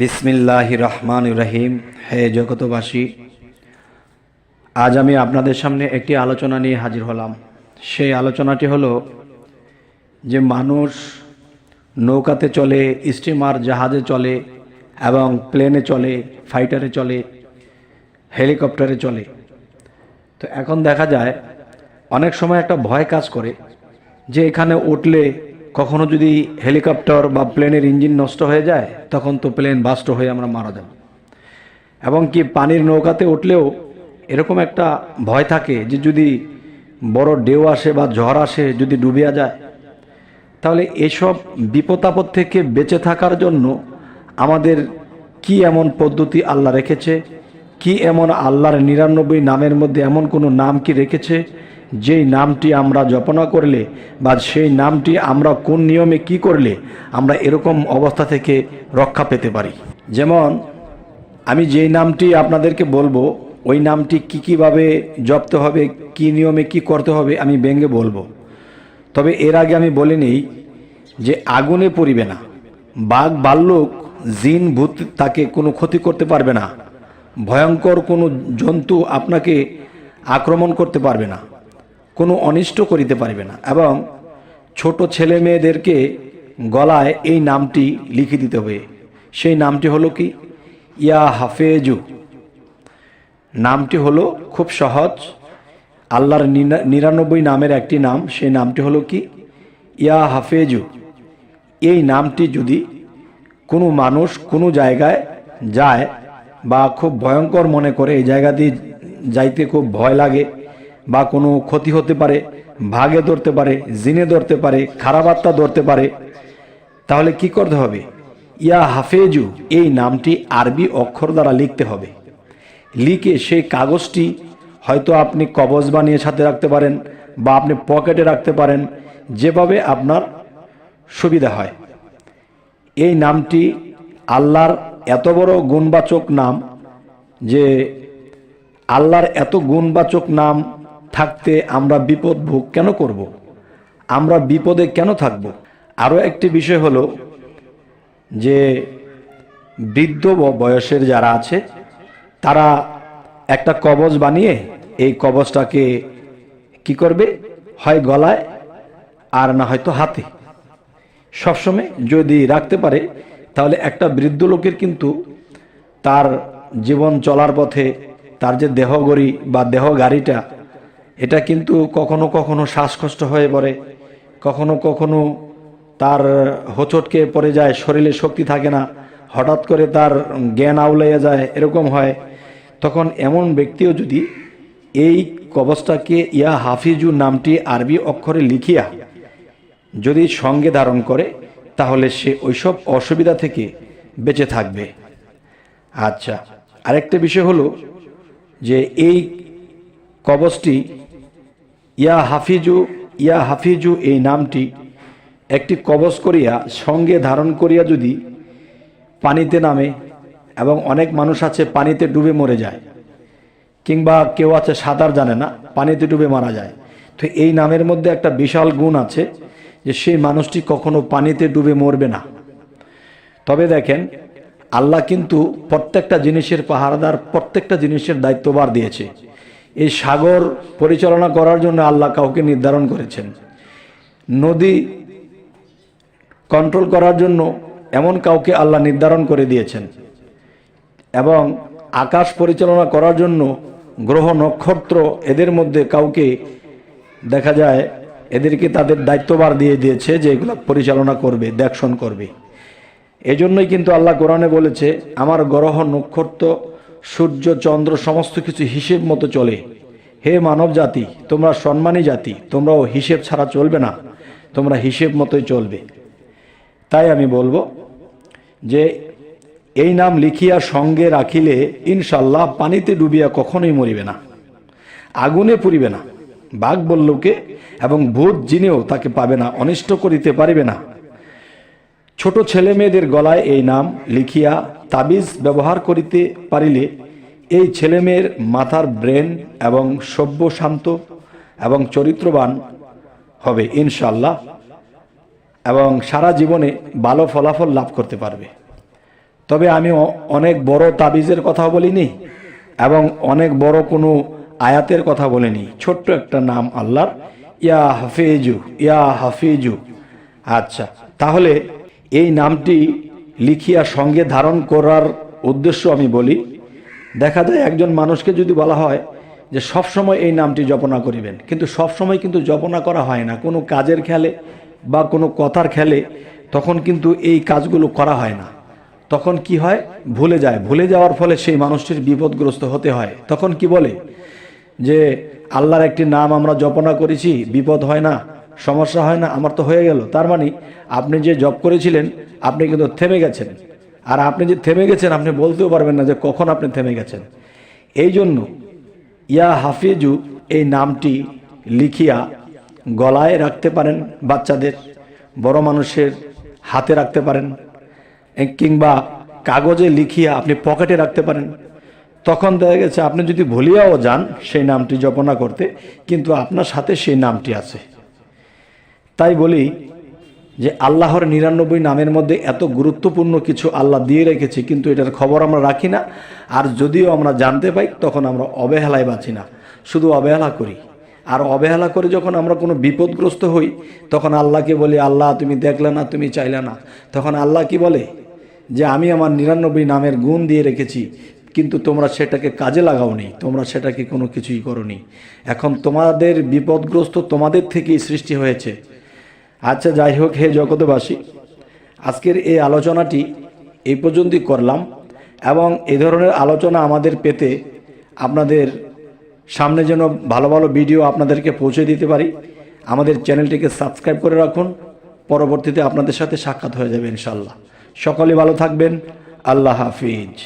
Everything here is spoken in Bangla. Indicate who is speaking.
Speaker 1: বিসমিল্লাহ রহমান রহিম। হে জগতবাসী, আজ আমি আপনাদের সামনে একটি আলোচনা নিয়ে হাজির হলাম। সেই আলোচনাটি হলো যে মানুষ নৌকাতে চলে, স্টিমার জাহাজে চলে এবং প্লেনে চলে, ফাইটারে চলে, হেলিকপ্টারে চলে। তো এখন দেখা যায়, অনেক সময় একটা ভয় কাজ করে যে এখানে উঠলে কখনো যদি হেলিকপ্টার বা প্লেনের ইঞ্জিন নষ্ট হয়ে যায়, তখন তো প্লেন বাস্ট হয়ে আমরা মারা যাব। এবং কি পানির নৌকাতে উঠলেও এরকম একটা ভয় থাকে যে যদি বড় ঢেউ আসে বা ঝড় আসে, যদি ডুবিয়া যায়, তাহলে এসব বিপদ আপদ থেকে বেঁচে থাকার জন্য আমাদের কি এমন পদ্ধতি আল্লাহ রেখেছে? কি এমন আল্লাহর নিরানব্বই নামের মধ্যে এমন কোনো নাম কি রেখেছে? যেই নামটি আমরা জপনা করলে বা সেই নামটি আমরা কোন নিয়মে কি করলে আমরা এরকম অবস্থা থেকে রক্ষা পেতে পারি। যেমন, আমি যেই নামটি আপনাদেরকে বলব, ওই নামটি কি কীভাবে জপতে হবে, কি নিয়মে কি করতে হবে আমি ব্যঙ্গে বলব। তবে এর আগে আমি বলে নেই যে আগুনে পড়িবে না। বাঘ বাল্যক জিন, ভূত তাকে কোনো ক্ষতি করতে পারবে না। ভয়ঙ্কর কোনো জন্তু আপনাকে আক্রমণ করতে পারবে না। কোনো অনিষ্ট করিতে পারবে না। এবং ছোট ছেলে মেয়েদেরকে গলায় এই নামটি লিখে দিতে হবে। সেই নামটি হলো কি? ইয়া হাফেজু। নামটি হলো খুব সহজ। আল্লাহর নিরানব্বই নামের একটি নাম, সেই নামটি হলো কি? ইয়া হাফেজু। এই নামটি যদি কোনো মানুষ কোনো জায়গায় যায় বা খুব ভয়ঙ্কর মনে করে, এই জায়গা দিয়ে যাইতে খুব ভয় লাগে বা কোনো ক্ষতি হতে পারে, ভাগে ধরতে পারে, জিনে ধরতে পারে, খারাপ আত্মা ধরতে পারে, তাহলে কি করতে হবে? ইয়া হাফেজু, এই নামটি আরবি অক্ষর দ্বারা লিখতে হবে। লিখে সেই কাগজটি হয়তো আপনি কবজ বানিয়ে সাথে রাখতে পারেন বা আপনি পকেটে রাখতে পারেন, যেভাবে আপনার সুবিধা হয়। এই নামটি আল্লাহর এত বড় গুণবাচক নাম যে আল্লাহর এত গুণবাচক নাম থাকতে আমরা বিপদ ভোগ কেন করব। আমরা বিপদে কেন থাকব? আরও একটি বিষয় হলো যে বৃদ্ধ বয়সের যারা আছে, তারা একটা কবজ বানিয়ে এই কবজটাকে কি করবে? হয় গলায় আর না হয়তো হাতে। সবসময় যদি রাখতে পারে, তাহলে একটা বৃদ্ধ লোকের কিন্তু তার জীবন চলার পথে তার যে দেহগড়ি বা দেহ গাড়িটা এটা কিন্তু কখনো কখনো শ্বাসকষ্ট হয়ে পড়ে। কখনো কখনো তার হোঁচটকে পড়ে যায়, শরীরে শক্তি থাকে না। হঠাৎ করে তার জ্ঞান আউলাইয়া যায়, এরকম হয়। তখন এমন ব্যক্তিও যদি এই কবচটাকে ইয়া হাফিজু নামটি আরবি অক্ষরে লিখিয়া যদি সঙ্গে ধারণ করে, তাহলে সে ওইসব অসুবিধা থেকে বেঁচে থাকবে। আচ্ছা আরেকটা বিষয় হলো যে এই কবচটি ইয়া হাফিজু ইয়া হাফিজু এই নামটি একটি কবচ করিয়া, সঙ্গে ধারণ করিয়া যদি পানিতে নামে এবং অনেক মানুষ আছে পানিতে ডুবে মরে যায়, কিংবা কেউ আছে সাঁতার জানে না, পানিতে ডুবে মারা যায়। তো এই নামের মধ্যে একটা বিশাল গুণ আছে যে সেই মানুষটি কখনো পানিতে ডুবে মরবে না। তবে দেখেন, আল্লাহ কিন্তু প্রত্যেকটা জিনিসের পাহারাদার, প্রত্যেকটা জিনিসের দায়িত্বভার দিয়েছে। এই সাগর পরিচালনা করার জন্য আল্লাহ কাউকে নির্ধারণ করেছেন। নদী কন্ট্রোল করার জন্য এমন কাউকে আল্লাহ নির্ধারণ করে দিয়েছেন। এবং আকাশ পরিচালনা করার জন্য গ্রহ, নক্ষত্র এদের মধ্যে কাউকে দেখা যায়, এদেরকে তাদের দায়িত্ববার দিয়ে দিয়েছে যে এগুলো পরিচালনা করবে, দেখশন করবে। এজন্যই কিন্তু আল্লাহ কোরআনে বলেছে, আমার গ্রহ, নক্ষত্র সূর্য, চন্দ্র, সমস্ত কিছু হিসেব মতো চলে। হে মানব জাতি, তোমরা সম্মানী জাতি, তোমরাও হিসেব ছাড়া চলবে না, তোমরা হিসেব মতোই চলবে। তাই আমি বলব যে, এই নাম লিখিয়া সঙ্গে রাখিলে ইনশাল্লাহ পানিতে ডুবিয়া কখনোই মরিবে না, আগুনে পুরিবে না বাঘ বল্লুকে এবং ভূত জিনেও তাকে পাবে না, অনিষ্ট করিতে পারিবে না। ছোট ছেলে মেয়েদের গলায় এই নাম লিখিয়া তাবিজ ব্যবহার করিতে পারিলে এই ছেলেমেয়ের মাথার ব্রেন এবং সভ্য শান্ত এবং চরিত্রবান হবে ইনশাল্লাহ এবং সারা জীবনে ভালো ফলাফল লাভ করতে পারবে। তবে আমি অনেক বড় তাবিজের কথা বলিনি এবং অনেক বড় কোনো আয়াতের কথা বলিনি। ছোট্ট একটা নাম আল্লাহর, ইয়া হাফিজু ইয়া হাফিজু। আচ্ছা তাহলে এই নামটি লিখিয়া সঙ্গে ধারণ করার উদ্দেশ্য আমি বলি, দেখা যায় একজন মানুষকে যদি বলা হয় যে সব সময় এই নামটি জপনা করিবেন, কিন্তু সব সময় কিন্তু জপনা করা হয় না। কোনো কাজের খেলে বা কোনো কথার খেলে তখন কিন্তু এই কাজগুলো করা হয় না। তখন কি হয়? ভুলে যায়। ভুলে যাওয়ার ফলে সেই মানুষটির বিপদগ্রস্ত হতে হয়। তখন কি বলে? যে আল্লাহর একটি নাম আমরা জপনা করেছি, বিপদ হয় না। সমস্যা হয় না, আমার তো হয়ে গেল। তার মানে আপনি যে জব করেছিলেন, আপনি কিন্তু থেমে গেছেন। আর আপনি যে থেমে গেছেন, আপনি বলতেও পারবেন না যে কখন আপনি থেমে গেছেন। এই জন্য ইয়া হাফিজু এই নামটি লিখিয়া গলায় রাখতে পারেন বাচ্চাদের, বড় মানুষের হাতে রাখতে পারেন। কিংবা কাগজে লিখিয়া আপনি পকেটে রাখতে পারেন। তখন দেখা গেছে, আপনি যদি ভুলিয়াও যান, সেই নামটি জপনা করতে, কিন্তু আপনার সাথে সেই নামটি আছে। তাই বলি যে আল্লাহর নিরানব্বই নামের মধ্যে এত গুরুত্বপূর্ণ কিছু আল্লাহ দিয়ে রেখেছে, কিন্তু এটার খবর আমরা রাখি না। আর যদিও আমরা জানতে পাই, তখন আমরা অবহেলায় বাঁচি না। শুধু অবহেলা করি। আর অবহেলা করে যখন আমরা কোনো বিপদগ্রস্ত হই, তখন আল্লাহকে বলি, আল্লাহ, তুমি দেখলে না, তুমি চাইলে না। তখন আল্লাহ কি বলে? যে, আমি আমার নিরানব্বই নামের গুণ দিয়ে রেখেছি, কিন্তু তোমরা সেটাকে কাজে লাগাওনি, তোমরা সেটাকে কোনো কিছুই করনি। এখন তোমাদের বিপদগ্রস্ত তোমাদের থেকেই সৃষ্টি হয়েছে। আচ্ছা যাই হোক, হে জগতবাসী আজকের এই আলোচনাটি এই পর্যন্তই করলাম এবং এ ধরনের আলোচনা আমাদের পেতে আপনাদের সামনে যেন ভালো ভালো ভিডিও আপনাদেরকে পৌঁছে দিতে পারি, আমাদের চ্যানেলটিকে সাবস্ক্রাইব করে রাখুন, পরবর্তীতে আপনাদের সাথে সাক্ষাৎ হয়ে যাবে ইনশাল্লাহ সকলে ভালো থাকবেন, আল্লাহ হাফিজ।